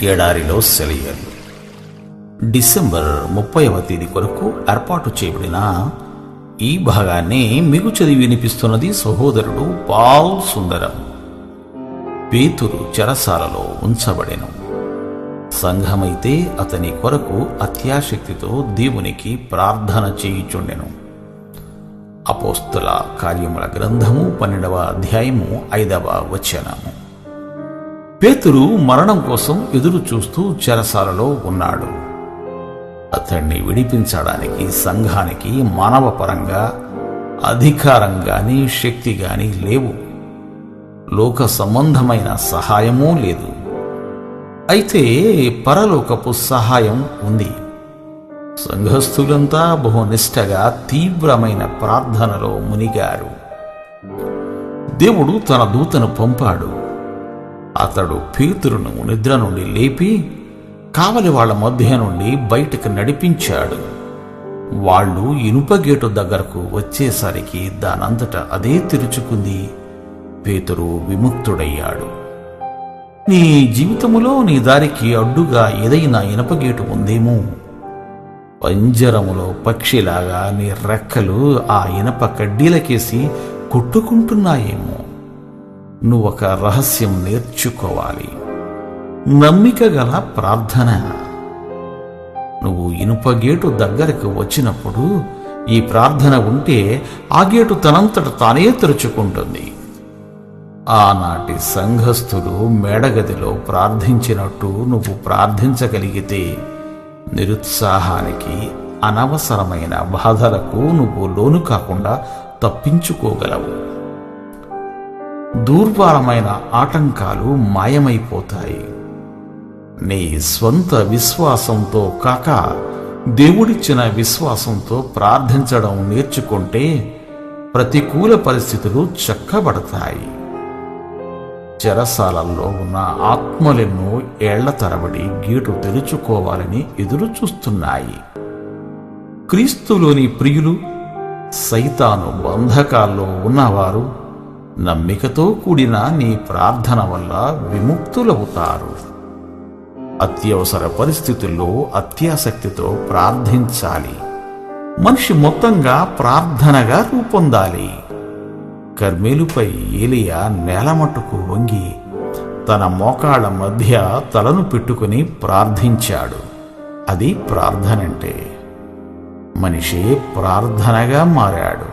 ఎడారిలో సెలయర్లు డిసెంబర్ ముప్పైవ తేదీ కొరకు ఏర్పాటు చేయబడిన ఈ భాగాన్ని మీకు చదివి వినిపిస్తున్నది సహోదరుడు పాల్ సుందరం. పేతురు చెరసాలలో ఉంచబడెను. సంఘమైతే అతని కొరకు అత్యాశక్తితో దేవునికి ప్రార్థన చేయుచుండెను. అపోస్తుల కార్యముల గ్రంథము పన్నెండవ అధ్యాయము ఐదవ వచనము. పేతురు మరణం కోసం ఎదురు చూస్తూ చెరసాలలో ఉన్నాడు. అతన్ని విడిపించడానికి సంఘానికి మానవపరంగా అధికారం గాని శక్తి గాని లేవు. లోక సంబంధమైన సహాయమూ లేదు. అయితే పరలోకపు సహాయం ఉంది. సంఘస్థులంతా బహునిష్టగా తీవ్రమైన ప్రార్థనలో మునిగారు. దేవుడు తన దూతను పంపాడు. అతడు పీతురును నిద్ర నుండి లేపి కావలి వాళ్ళ మధ్య నుండి బయటకు నడిపించాడు. వాళ్ళు ఇనుప గేటు దగ్గరకు వచ్చేసరికి దానంతట అదే తెరుచుకుంది. పేతురు విముక్తుడయ్యాడు. నీ జీవితములో నీ దారికి అడ్డుగా ఏదైనా ఇనప గేటు ఉందేమో? పంజరములో పక్షిలాగా నీ రెక్కలు ఆ ఇనప కడ్డీలకేసి కొట్టుకుంటున్నాయేమో. నువ్వొక రహస్యం నేర్చుకోవాలి. నమ్మిక గల ప్రార్థన. నువ్వు ఇనుప గేటు దగ్గరకు వచ్చినప్పుడు ఈ ప్రార్థన ఉంటే ఆ గేటు తనంతట తానే తెరుచుకుంటుంది. ఆనాటి సంఘస్థులు మేడగదిలో ప్రార్థించినట్టు నువ్వు ప్రార్థించగలిగితే నిరుత్సాహానికి అనవసరమైన బాధలకు నువ్వు లోను కాకుండా తప్పించుకోగలవు. దూర్భారమైన ఆటంకాలు మాయమైపోతాయి. నీ స్వంత విశ్వాసంతో కాక దేవుడిచ్చిన విశ్వాసంతో ప్రార్థించడం నేర్చుకుంటే ప్రతికూల పరిస్థితులు చక్కబడతాయి. చెరసాలల్లో ఉన్న ఆత్మలెన్నో ఏళ్ళ తరబడి గేటు తెరుచుకోవాలని ఎదురు చూస్తున్నాయి. క్రీస్తులోని ప్రియులు సైతాను బంధకాల్లో ఉన్నవారు నమ్మికతో కూడిన నీ ప్రార్థన వల్ల విముక్తులవుతారు. అత్యవసర పరిస్థితుల్లో అత్యాసక్తితో ప్రార్థించాలి. మనిషి మొత్తంగా ప్రార్థనగా రూపొందాలి. కర్మేలుపై ఏలియా నేలమట్టుకు వంగి తన మోకాళ్ళ మధ్య తలను పెట్టుకుని ప్రార్థించాడు. అది ప్రార్థనంటే. మనిషే ప్రార్థనగా మారాడు.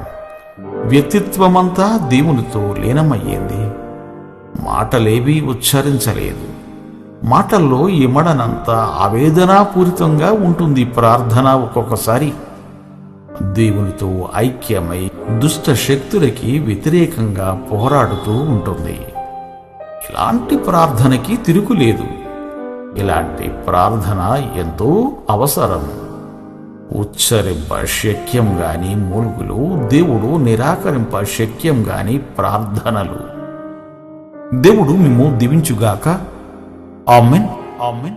వ్యక్తిత్వమంతా దేవునితో లీనమయ్యింది. మాటలేవి ఉచ్చరించలేదు. మాటల్లో ఇమడనంత ఆవేదనాపూరితంగా ఉంటుంది ప్రార్థన ఒక్కొక్కసారి. దేవునితో ఐక్యమై దుష్ట శక్తులకి వ్యతిరేకంగా పోరాడుతూ ఉంటుంది. ఇలాంటి ప్రార్థనకి తిరుగులేదు ఇలాంటి ప్రార్థన ఎంతో అవసరం. ఉచ్చరింప శక్యం గాని మూలుగులు దేవుడు నిరాకరింప శక్యం గాని ప్రార్థనలు. దేవుడు మిమ్ము దివించుగాక. ఆమెన్. ఆమెన్.